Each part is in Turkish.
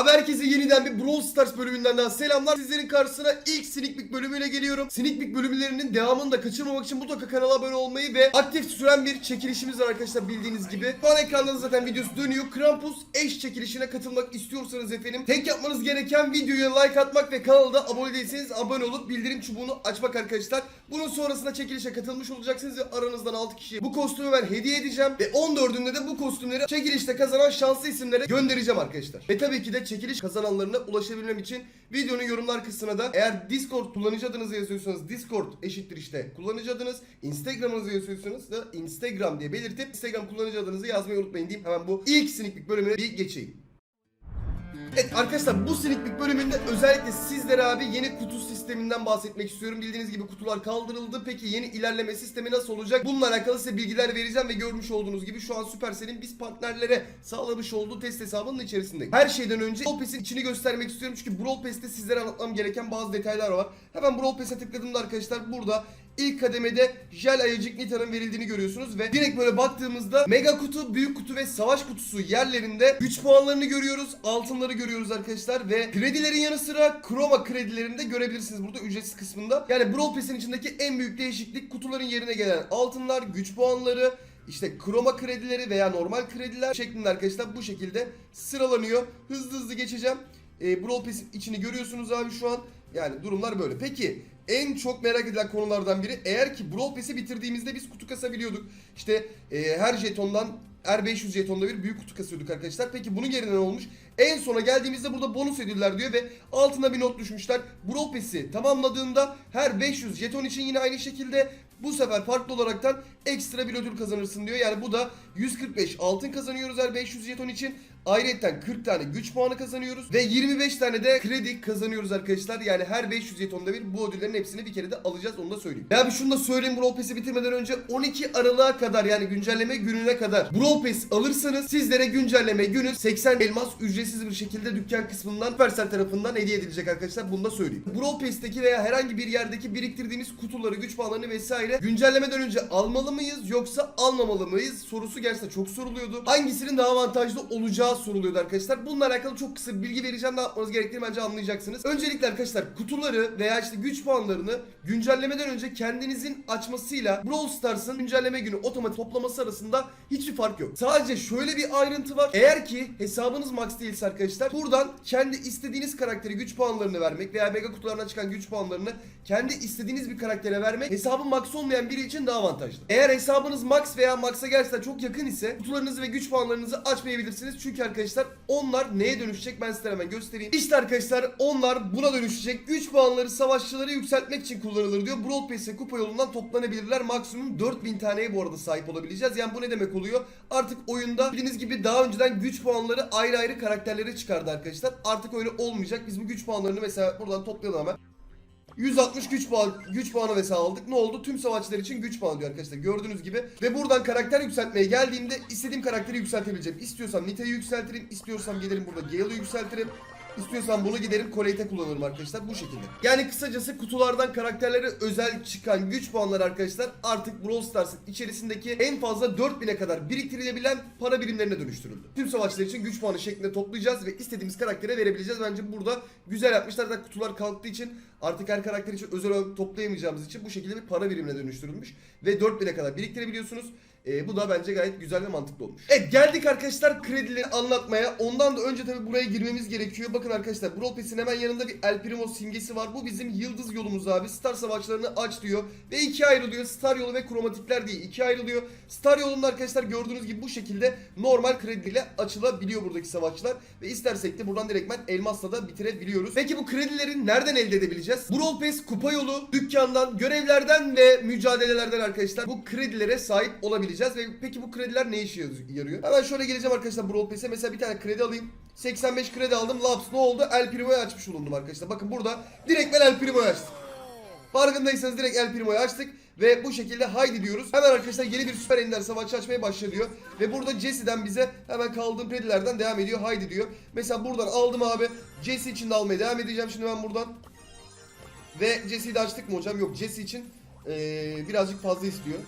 Abi herkese yeniden bir Brawl Stars bölümünden daha selamlar. Sizlerin karşısına ilk Sneak Peek bölümüyle geliyorum. Sneak Peek bölümlerinin devamını da kaçırmamak için mutlaka kanala abone olmayı ve aktif süren bir çekilişimiz var arkadaşlar bildiğiniz gibi. Şu an ekranda zaten videosu dönüyor. Krampus eş çekilişine katılmak istiyorsanız efendim tek yapmanız gereken videoya like atmak ve kanala da abone değilseniz abone olup bildirim çubuğunu açmak arkadaşlar. Bunun sonrasında çekilişe katılmış olacaksınız ve aranızdan 6 kişiye bu kostümü ben hediye edeceğim ve 14'ünde de bu kostümleri çekilişte kazanan şanslı isimlere göndereceğim arkadaşlar. Ve tabii ki de çekiliş kazananlarına ulaşabilmem için videonun yorumlar kısmına da eğer Discord kullanıcı adınızı yazıyorsanız Discord eşittir işte kullanıcı adınız. Instagram'ınızı yazıyorsanız da Instagram diye belirtip Instagram kullanıcı adınızı yazmayı unutmayın diyeyim. Hemen bu ilk siniklik bölümüne bir geçeyim. Evet arkadaşlar bu siniklik bölümünde özellikle sizlere abi yeni kutu sisteminden bahsetmek istiyorum. Bildiğiniz gibi kutular kaldırıldı. Peki yeni ilerleme sistemi nasıl olacak? Bununla alakalı size bilgiler vereceğim ve görmüş olduğunuz gibi şu an Supercell'in biz partnerlere sağlamış olduğu test hesabının içerisinde. Her şeyden önce Brawl Pass'in içini göstermek istiyorum. Çünkü Brawl Pass'te sizlere anlatmam gereken bazı detaylar var. Hemen Brawl Pass'e tıkladığımda arkadaşlar burada ilk kademede Jel Ayıcık Nita'nın verildiğini görüyorsunuz ve direkt böyle baktığımızda mega kutu, büyük kutu ve savaş kutusu yerlerinde güç puanlarını görüyoruz, altınları görüyoruz arkadaşlar ve kredilerin yanı sıra kroma kredilerini de görebilirsiniz burada ücretsiz kısmında. Yani Brawl Pass'in içindeki en büyük değişiklik kutuların yerine gelen altınlar, güç puanları, işte kroma kredileri veya normal krediler şeklinde arkadaşlar bu şekilde sıralanıyor. Hızlı hızlı geçeceğim. E, Brawl Pass'in içini görüyorsunuz abi şu an. Yani durumlar böyle. Peki en çok merak edilen konulardan biri eğer ki Brawl Pass'i bitirdiğimizde biz kutu kasabiliyorduk. İşte e, her jetondan her 500 jetonda bir büyük kutu kasıyorduk arkadaşlar. Peki bunun yerine ne olmuş? En sona geldiğimizde burada bonus ödüller diyor ve altına bir not düşmüşler. Brawl Pass'i tamamladığında her 500 jeton için yine aynı şekilde bu sefer farklı olaraktan ekstra bir ödül kazanırsın diyor. Yani bu da 145 altın kazanıyoruz her 500 jeton için. Ayrıca 40 tane güç puanı kazanıyoruz ve 25 tane de kredi kazanıyoruz arkadaşlar. Yani her 500 jetonda bir bu ödüllerin hepsini bir kere de alacağız onu da söyleyeyim. Ya bir şunu da söyleyeyim Brawl Pass'i bitirmeden önce 12 Aralık'a kadar yani güncelleme gününe kadar Brawl Pass alırsanız sizlere güncelleme günü 80 elmas ücretsiz bir şekilde dükkan kısmından Supercell tarafından hediye edilecek arkadaşlar. Bunu da söyleyeyim. Brawl Pass'teki veya herhangi bir yerdeki biriktirdiğimiz kutuları, güç puanlarını vesaire güncellemeden önce almalı mıyız yoksa almamalı mıyız sorusu gerçekten çok soruluyordu. Hangisinin daha avantajlı olacağı soruluyordu arkadaşlar. Bununla alakalı çok kısa bir bilgi vereceğim. Ne yapmanız gerektiğini bence anlayacaksınız. Öncelikle arkadaşlar kutuları veya işte güç puanlarını güncellemeden önce kendinizin açmasıyla Brawl Stars'ın güncelleme günü otomatik toplaması arasında hiçbir fark yok. Sadece şöyle bir ayrıntı var. Eğer ki hesabınız max değilse arkadaşlar buradan kendi istediğiniz karakteri güç puanlarını vermek veya mega kutularına çıkan güç puanlarını kendi istediğiniz bir karaktere vermek hesabı max olmayan biri için daha avantajlı. Eğer hesabınız max veya max'a gerçekten çok yakın ise kutularınızı ve güç puanlarınızı açmayabilirsiniz. Çünkü arkadaşlar onlar neye dönüşecek ben size hemen göstereyim. İşte arkadaşlar onlar buna dönüşecek. Güç puanları savaşçıları yükseltmek için kullanılır diyor. Brawl Pass'e kupa yolundan toplanabilirler. Maksimum 4000 taneye bu arada sahip olabileceğiz. Yani bu ne demek oluyor? Artık oyunda bildiğiniz gibi daha önceden güç puanları ayrı ayrı karakterlere çıkardı arkadaşlar. Artık öyle olmayacak. Biz bu güç puanlarını mesela buradan toplayalım hemen. 160 güç puan güç puanı vesaire aldık. Ne oldu? Tüm savaşçılar için güç puanı diyor arkadaşlar. Gördüğünüz gibi. Ve buradan karakter yükseltmeye geldiğimde istediğim karakteri yükseltebileceğim. İstiyorsam Nita'yı yükseltirim. istiyorsam gelirim burada Gale'ı yükseltirim. İstiyorsam bunu giderim Colette kullanırım arkadaşlar bu şekilde. Yani kısacası kutulardan karakterlere özel çıkan güç puanları arkadaşlar artık Brawl Stars'ın içerisindeki en fazla 4000'e kadar biriktirilebilen para birimlerine dönüştürüldü. Tüm savaşçılar için güç puanı şeklinde toplayacağız ve istediğimiz karaktere verebileceğiz. Bence burada güzel yapmışlar. Zaten kutular kalktığı için artık her karakter için özel toplayamayacağımız için bu şekilde bir para birimine dönüştürülmüş. Ve 4000'e kadar biriktirebiliyorsunuz. Ee, bu da bence gayet güzel ve mantıklı olmuş. Evet geldik arkadaşlar kredileri anlatmaya. Ondan da önce tabii buraya girmemiz gerekiyor. Bakın arkadaşlar Brawl Pass'in hemen yanında bir El Primo simgesi var. Bu bizim yıldız yolumuz abi. Star savaşlarını aç diyor. Ve ikiye ayrılıyor. Star yolu ve kromatikler diye ikiye ayrılıyor. Star yolunda arkadaşlar gördüğünüz gibi bu şekilde normal krediyle açılabiliyor buradaki savaşçılar. Ve istersek de buradan direktmen elmasla da bitirebiliyoruz. Peki bu kredileri nereden elde edebileceğiz? Brawl Pass kupa yolu, dükkandan, görevlerden ve mücadelelerden arkadaşlar bu kredilere sahip olabileceğiz. Ve peki bu krediler ne işe yarıyor? Hemen şöyle geleceğim arkadaşlar Brawl Pass'e. Mesela bir tane kredi alayım. 85 kredi aldım. Laps ne oldu? El Primo'yu açmış bulundum arkadaşlar. Bakın burada direkt ben El Primo'yu açtım. Farkındaysanız direkt El Primo'yu açtık. Ve bu şekilde haydi diyoruz. Hemen arkadaşlar yeni bir süper ender savaşçı açmaya başlıyor. Ve burada Jesse'den bize hemen kaldığım kredilerden devam ediyor. Haydi diyor. Mesela buradan aldım abi. Jesse için de almaya devam edeceğim şimdi ben buradan. Ve Jesse'yi de açtık mı hocam? Yok Jesse için ee, birazcık fazla istiyor.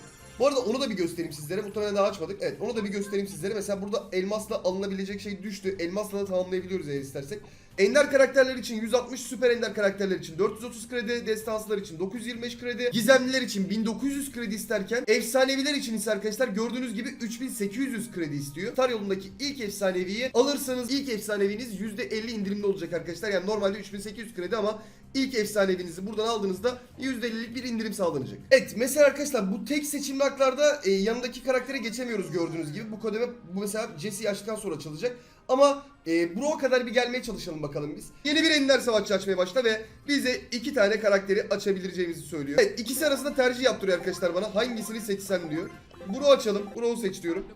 Bu arada onu da bir göstereyim sizlere. Muhtemelen daha açmadık. Evet onu da bir göstereyim sizlere. Mesela burada elmasla alınabilecek şey düştü. Elmasla da tamamlayabiliyoruz eğer istersek. Ender karakterler için 160, süper ender karakterler için 430 kredi, destanslar için 925 kredi, gizemliler için 1900 kredi isterken efsaneviler için ise arkadaşlar gördüğünüz gibi 3800 kredi istiyor. Star yolundaki ilk efsaneviyi alırsanız ilk efsaneviniz %50 indirimli olacak arkadaşlar. Yani normalde 3800 kredi ama ilk efsanevinizi buradan aldığınızda %50'lik bir indirim sağlanacak. Evet mesela arkadaşlar bu tek seçimli haklarda e, yanındaki karaktere geçemiyoruz gördüğünüz gibi. Bu kademe bu mesela Jesse'yi açtıktan sonra açılacak. Ama e, Bro'a kadar bir gelmeye çalışalım bakalım biz. Yeni bir Ender Savaşçı açmaya başla ve bize iki tane karakteri açabileceğimizi söylüyor. Evet ikisi arasında tercih yaptırıyor arkadaşlar bana. Hangisini seçsem diyor. Bro açalım. Bro'u seç diyorum.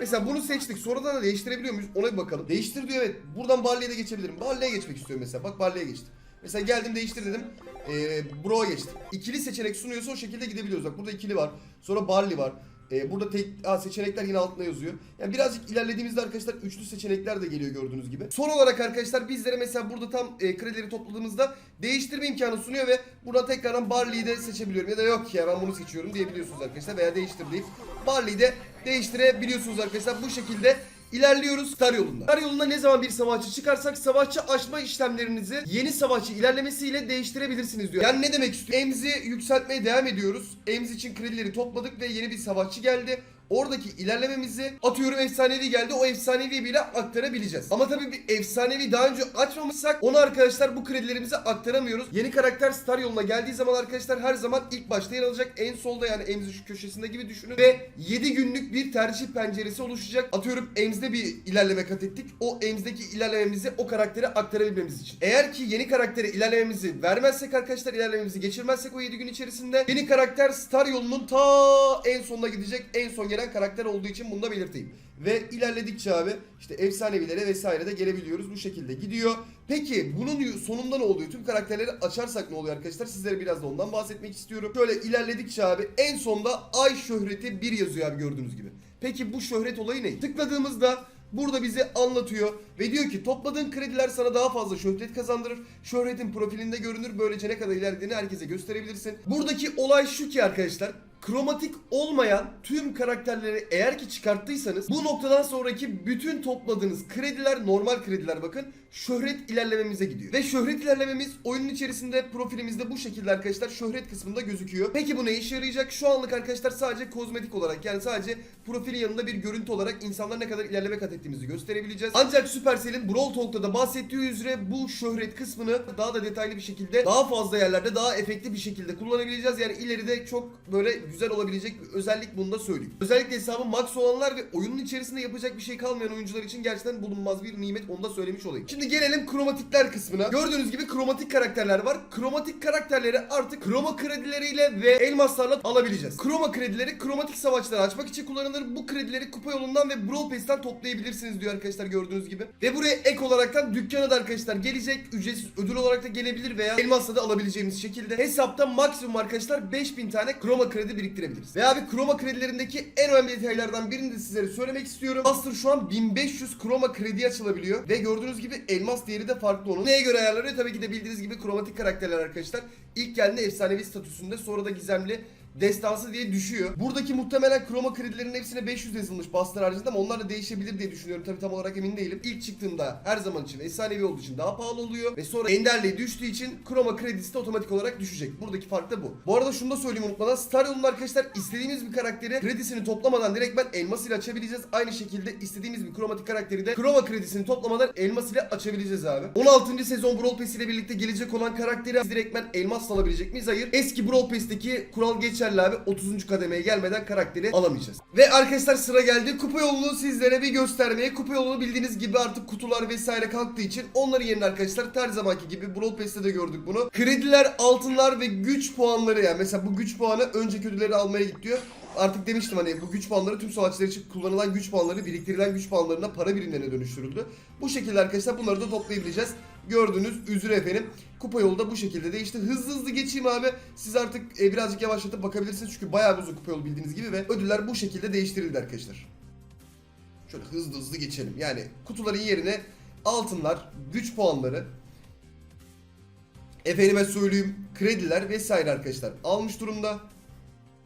Mesela bunu seçtik. Sonradan da değiştirebiliyor muyuz? Ona bir bakalım. Değiştir diyor evet. Buradan Barley'e de geçebilirim. Barley'e geçmek istiyorum mesela. Bak Barley'e geçtim. Mesela geldim değiştir dedim. Ee, Bro'a geçtim. İkili seçenek sunuyorsa o şekilde gidebiliyoruz. Bak burada ikili var. Sonra Barley var. Ee, burada tek Aa, seçenekler yine altında yazıyor. Yani birazcık ilerlediğimizde arkadaşlar üçlü seçenekler de geliyor gördüğünüz gibi. Son olarak arkadaşlar bizlere mesela burada tam e, kredileri topladığımızda değiştirme imkanı sunuyor ve buradan tekrardan Barley'i de seçebiliyorum. Ya da yok ya ben bunu seçiyorum diyebiliyorsunuz arkadaşlar veya değiştir deyip Barley'i de değiştirebiliyorsunuz arkadaşlar. Bu şekilde İlerliyoruz Star yolunda. Star yolunda ne zaman bir savaşçı çıkarsak savaşçı açma işlemlerinizi yeni savaşçı ilerlemesiyle değiştirebilirsiniz diyor. Yani ne demek istiyor? Emzi yükseltmeye devam ediyoruz. Emz için kredileri topladık ve yeni bir savaşçı geldi. Oradaki ilerlememizi atıyorum efsanevi geldi. O efsanevi bile aktarabileceğiz. Ama tabii bir efsanevi daha önce açmamışsak onu arkadaşlar bu kredilerimizi aktaramıyoruz. Yeni karakter Star yoluna geldiği zaman arkadaşlar her zaman ilk başta yer alacak. En solda yani Emzi şu köşesinde gibi düşünün. Ve 7 günlük bir tercih penceresi oluşacak. Atıyorum Emz'de bir ilerleme kat ettik. O Emz'deki ilerlememizi o karaktere aktarabilmemiz için. Eğer ki yeni karaktere ilerlememizi vermezsek arkadaşlar ilerlememizi geçirmezsek o 7 gün içerisinde yeni karakter Star yolunun ta en sonuna gidecek. En son gelen karakter olduğu için bunu da belirteyim. Ve ilerledikçe abi işte efsanevilere vesaire de gelebiliyoruz. Bu şekilde gidiyor. Peki bunun sonunda ne oluyor? Tüm karakterleri açarsak ne oluyor arkadaşlar? Sizlere biraz da ondan bahsetmek istiyorum. Şöyle ilerledikçe abi en sonda ay şöhreti 1 yazıyor abi gördüğünüz gibi. Peki bu şöhret olayı ne? Tıkladığımızda Burada bize anlatıyor ve diyor ki topladığın krediler sana daha fazla şöhret kazandırır. Şöhretin profilinde görünür. Böylece ne kadar ilerlediğini herkese gösterebilirsin. Buradaki olay şu ki arkadaşlar kromatik olmayan tüm karakterleri eğer ki çıkarttıysanız bu noktadan sonraki bütün topladığınız krediler normal krediler bakın şöhret ilerlememize gidiyor. Ve şöhret ilerlememiz oyunun içerisinde profilimizde bu şekilde arkadaşlar şöhret kısmında gözüküyor. Peki bu ne işe yarayacak? Şu anlık arkadaşlar sadece kozmetik olarak yani sadece profilin yanında bir görüntü olarak insanlar ne kadar ilerleme kat ettiğimizi gösterebileceğiz. Ancak Supercell'in Brawl Talk'ta da bahsettiği üzere bu şöhret kısmını daha da detaylı bir şekilde daha fazla yerlerde daha efektif bir şekilde kullanabileceğiz. Yani ileride çok böyle güzel olabilecek bir özellik bunu da söyleyeyim. Özellikle hesabı max olanlar ve oyunun içerisinde yapacak bir şey kalmayan oyuncular için gerçekten bulunmaz bir nimet onu da söylemiş olayım. Şimdi gelelim kromatikler kısmına. Gördüğünüz gibi kromatik karakterler var. Kromatik karakterleri artık kroma kredileriyle ve elmaslarla alabileceğiz. Kroma kredileri kromatik savaşları açmak için kullanılır. Bu kredileri kupa yolundan ve Brawl Pass'ten toplayabilirsiniz diyor arkadaşlar gördüğünüz gibi. Ve buraya ek olaraktan dükkana da arkadaşlar gelecek. Ücretsiz ödül olarak da gelebilir veya elmasla da alabileceğimiz şekilde. Hesapta maksimum arkadaşlar 5000 tane kroma kredi biriktirebiliriz. Ve abi kroma kredilerindeki en önemli detaylardan birini de sizlere söylemek istiyorum. Master şu an 1500 kroma kredi açılabiliyor. Ve gördüğünüz gibi elmas değeri de farklı onun. Neye göre ayarlanıyor? Tabii ki de bildiğiniz gibi kromatik karakterler arkadaşlar. İlk geldiğinde efsanevi statüsünde sonra da gizemli destansı diye düşüyor. Buradaki muhtemelen kroma kredilerinin hepsine 500 yazılmış bastır haricinde ama onlar da değişebilir diye düşünüyorum. Tabii tam olarak emin değilim. İlk çıktığında her zaman için efsanevi olduğu için daha pahalı oluyor ve sonra enderliğe düştüğü için kroma kredisi de otomatik olarak düşecek. Buradaki fark da bu. Bu arada şunu da söyleyeyim unutmadan Star yolunda arkadaşlar istediğimiz bir karakteri kredisini toplamadan direkt ben elmas ile açabileceğiz. Aynı şekilde istediğimiz bir kromatik karakteri de kroma kredisini toplamadan elmas ile açabileceğiz abi. 16. sezon Brawl Pass ile birlikte gelecek olan karakteri direkt ben elmas alabilecek miyiz? Hayır. Eski Brawl Pass'teki kural geçerli abi. 30. kademeye gelmeden karakteri alamayacağız. Ve arkadaşlar sıra geldi. Kupa yolunu sizlere bir göstermeye. Kupa yolunu bildiğiniz gibi artık kutular vesaire kalktığı için onların yerine arkadaşlar her zamanki gibi Brawl Pass'te de gördük bunu. Krediler, altınlar ve güç puanları yani. Mesela bu güç puanı önceki ödülleri almaya git diyor. Artık demiştim hani bu güç puanları tüm savaşçılar için kullanılan güç puanları biriktirilen güç puanlarına para birimlerine dönüştürüldü. Bu şekilde arkadaşlar bunları da toplayabileceğiz. Gördüğünüz üzere efendim. Kupa yolu da bu şekilde değişti. Hızlı hızlı geçeyim abi. Siz artık e, birazcık yavaşlatıp bakabilirsiniz. Çünkü bayağı uzun kupa yolu bildiğiniz gibi ve ödüller bu şekilde değiştirildi arkadaşlar. Şöyle hızlı hızlı geçelim. Yani kutuların yerine altınlar, güç puanları, efendime söyleyeyim krediler vesaire arkadaşlar almış durumda.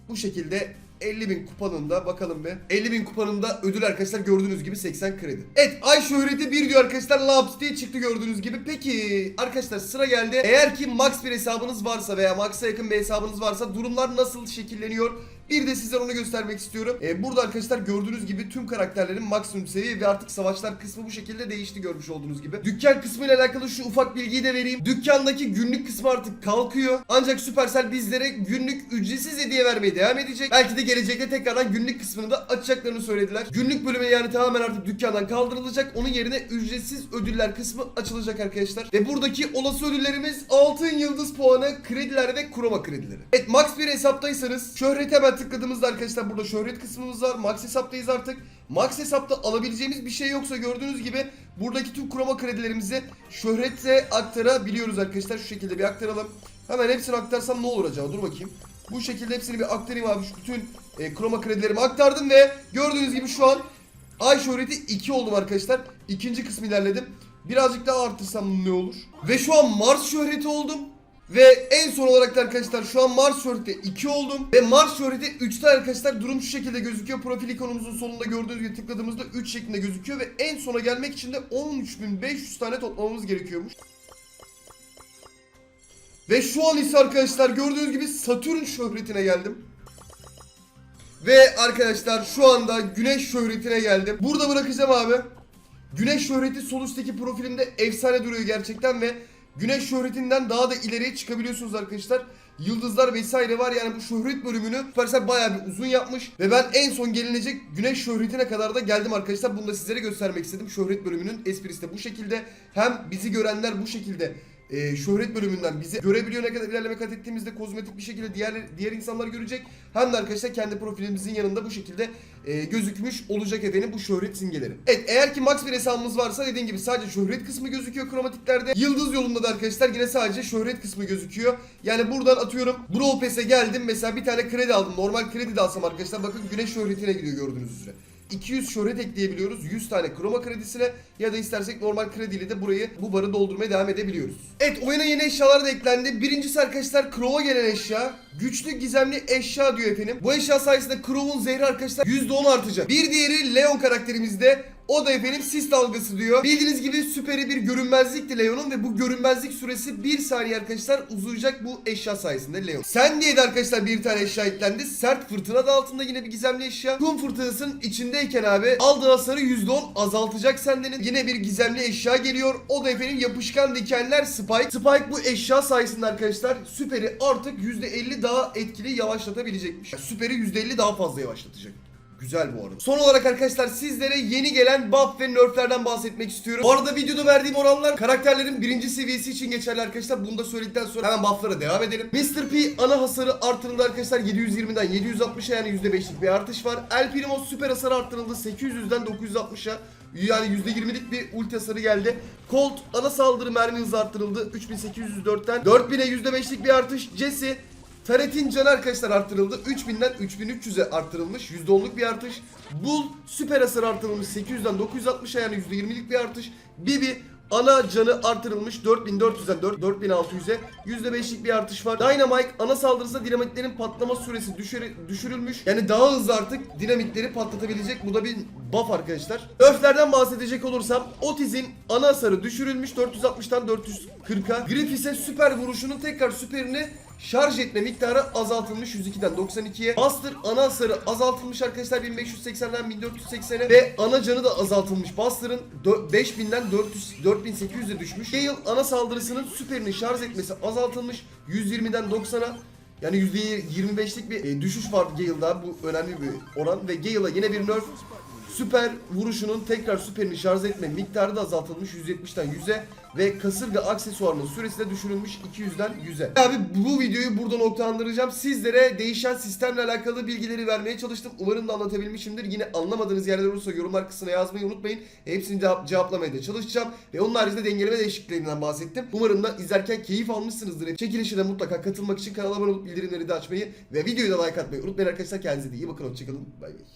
Bu şekilde 50 bin kupanın da bakalım bir. 50 bin kupanın da ödül arkadaşlar gördüğünüz gibi 80 kredi. Evet ay şöhreti 1 diyor arkadaşlar Labs diye çıktı gördüğünüz gibi. Peki arkadaşlar sıra geldi. Eğer ki max bir hesabınız varsa veya max'a yakın bir hesabınız varsa durumlar nasıl şekilleniyor? Bir de sizlere onu göstermek istiyorum. Ee, burada arkadaşlar gördüğünüz gibi tüm karakterlerin maksimum seviye ve artık savaşlar kısmı bu şekilde değişti görmüş olduğunuz gibi. Dükkan kısmı ile alakalı şu ufak bilgiyi de vereyim. Dükkandaki günlük kısmı artık kalkıyor. Ancak Supercell bizlere günlük ücretsiz hediye vermeye devam edecek. Belki de gelecekte tekrardan günlük kısmını da açacaklarını söylediler. Günlük bölümü yani tamamen artık dükkandan kaldırılacak. Onun yerine ücretsiz ödüller kısmı açılacak arkadaşlar. Ve buradaki olası ödüllerimiz altın yıldız puanı, krediler ve kuroma kredileri. Evet max bir hesaptaysanız şöhret hemen tıkladığımızda arkadaşlar burada şöhret kısmımız var. Max hesaptayız artık. Max hesapta alabileceğimiz bir şey yoksa gördüğünüz gibi buradaki tüm kuroma kredilerimizi şöhrete aktarabiliyoruz arkadaşlar. Şu şekilde bir aktaralım. Hemen hepsini aktarsam ne olur acaba? Dur bakayım. Bu şekilde hepsini bir aktarayım abi. Şu bütün e, kroma kredilerimi aktardım ve gördüğünüz gibi şu an ay şöhreti 2 oldum arkadaşlar. İkinci kısmı ilerledim. Birazcık daha artırsam ne olur? Ve şu an Mars şöhreti oldum. Ve en son olarak da arkadaşlar şu an Mars şöhreti 2 oldum. Ve Mars şöhreti 3'te arkadaşlar durum şu şekilde gözüküyor. Profil ikonumuzun sonunda gördüğünüz gibi tıkladığımızda 3 şeklinde gözüküyor. Ve en sona gelmek için de 13.500 tane toplamamız gerekiyormuş. Ve şu an ise arkadaşlar gördüğünüz gibi Satürn şöhretine geldim. Ve arkadaşlar şu anda Güneş şöhretine geldim. Burada bırakacağım abi. Güneş şöhreti sol üstteki profilimde efsane duruyor gerçekten ve Güneş şöhretinden daha da ileriye çıkabiliyorsunuz arkadaşlar. Yıldızlar vesaire var yani bu şöhret bölümünü Supercell bayağı bir uzun yapmış ve ben en son gelinecek güneş şöhretine kadar da geldim arkadaşlar. Bunu da sizlere göstermek istedim. Şöhret bölümünün esprisi de bu şekilde. Hem bizi görenler bu şekilde e, şöhret bölümünden bizi görebiliyor ne kadar ilerleme kat ettiğimizde kozmetik bir şekilde diğer diğer insanlar görecek. Hem de arkadaşlar kendi profilimizin yanında bu şekilde e, gözükmüş olacak efendim bu şöhret simgeleri. Evet eğer ki max bir hesabımız varsa dediğim gibi sadece şöhret kısmı gözüküyor kromatiklerde. Yıldız yolunda da arkadaşlar yine sadece şöhret kısmı gözüküyor. Yani buradan atıyorum Brawl Pass'e geldim mesela bir tane kredi aldım. Normal kredi de alsam arkadaşlar bakın güneş şöhretine gidiyor gördüğünüz üzere. 200 şöhret ekleyebiliyoruz 100 tane kroma kredisine ya da istersek normal krediyle de burayı bu barı doldurmaya devam edebiliyoruz. Evet oyuna yeni eşyalar da eklendi. Birincisi arkadaşlar Crow'a gelen eşya. Güçlü gizemli eşya diyor efendim. Bu eşya sayesinde Crow'un zehri arkadaşlar %10 artacak. Bir diğeri Leon karakterimizde. O da efendim sis dalgası diyor. Bildiğiniz gibi süperi bir görünmezlikti Leon'un ve bu görünmezlik süresi 1 saniye arkadaşlar uzayacak bu eşya sayesinde Leon. Sen diye de arkadaşlar bir tane eşya eklendi. Sert fırtına da altında yine bir gizemli eşya. Kum fırtınasının içindeyken abi aldığın hasarı %10 azaltacak sendenin. Yine bir gizemli eşya geliyor. O da efendim yapışkan dikenler Spike. Spike bu eşya sayesinde arkadaşlar süperi artık %50 daha etkili yavaşlatabilecekmiş. Yani süperi %50 daha fazla yavaşlatacak. Güzel bu arada. Son olarak arkadaşlar sizlere yeni gelen buff ve nerflerden bahsetmek istiyorum. Bu arada videoda verdiğim oranlar karakterlerin birinci seviyesi için geçerli arkadaşlar. Bunu da söyledikten sonra hemen bufflara devam edelim. Mr. P ana hasarı artırıldı arkadaşlar 720'den 760'a yani %5'lik bir artış var. El Primo süper hasarı arttırıldı 800'den 960'a yani %20'lik bir ulti hasarı geldi. Colt ana saldırı mermi hızı arttırıldı 3804'ten 4000'e %5'lik bir artış. Jesse Taret'in canı arkadaşlar arttırıldı. 3000'den 3300'e arttırılmış. %10'luk bir artış. Bull süper hasar artırılmış. 800'den 960'a yani %20'lik bir artış. Bibi ana canı artırılmış 4400'den 4 4600'e %5'lik bir artış var. Dynamite ana saldırısında dinamitlerin patlama süresi düşür- düşürülmüş. Yani daha hızlı artık dinamitleri patlatabilecek. Bu da bir buff arkadaşlar. Nerflerden bahsedecek olursam Otiz'in ana hasarı düşürülmüş 460'tan 440'a. Griff ise süper vuruşunun tekrar süperini Şarj etme miktarı azaltılmış 102'den 92'ye. Buster ana hasarı azaltılmış arkadaşlar 1580'den 1480'e ve ana canı da azaltılmış. Buster'ın dö- 5000'den 400 4800'e düşmüş. Gale ana saldırısının süperini şarj etmesi azaltılmış 120'den 90'a. Yani %25'lik bir e, düşüş var Gale'da. Bu önemli bir oran ve Gale'a yine bir nerf. Süper vuruşunun tekrar süperini şarj etme miktarı da azaltılmış 170'ten 100'e ve kasırga aksesuarının süresi de düşürülmüş 200'den 100'e. Abi bu videoyu burada noktalandıracağım. Sizlere değişen sistemle alakalı bilgileri vermeye çalıştım. Umarım da anlatabilmişimdir. Yine anlamadığınız yerler olursa yorumlar kısmına yazmayı unutmayın. Hepsini cevap, cevaplamaya da çalışacağım. Ve onun haricinde dengeleme değişikliklerinden bahsettim. Umarım da izlerken keyif almışsınızdır. Çekilişe de mutlaka katılmak için kanala abone olup bildirimleri de açmayı ve videoyu da like atmayı unutmayın arkadaşlar. Kendinize iyi bakın. Hoşçakalın. Bay bay.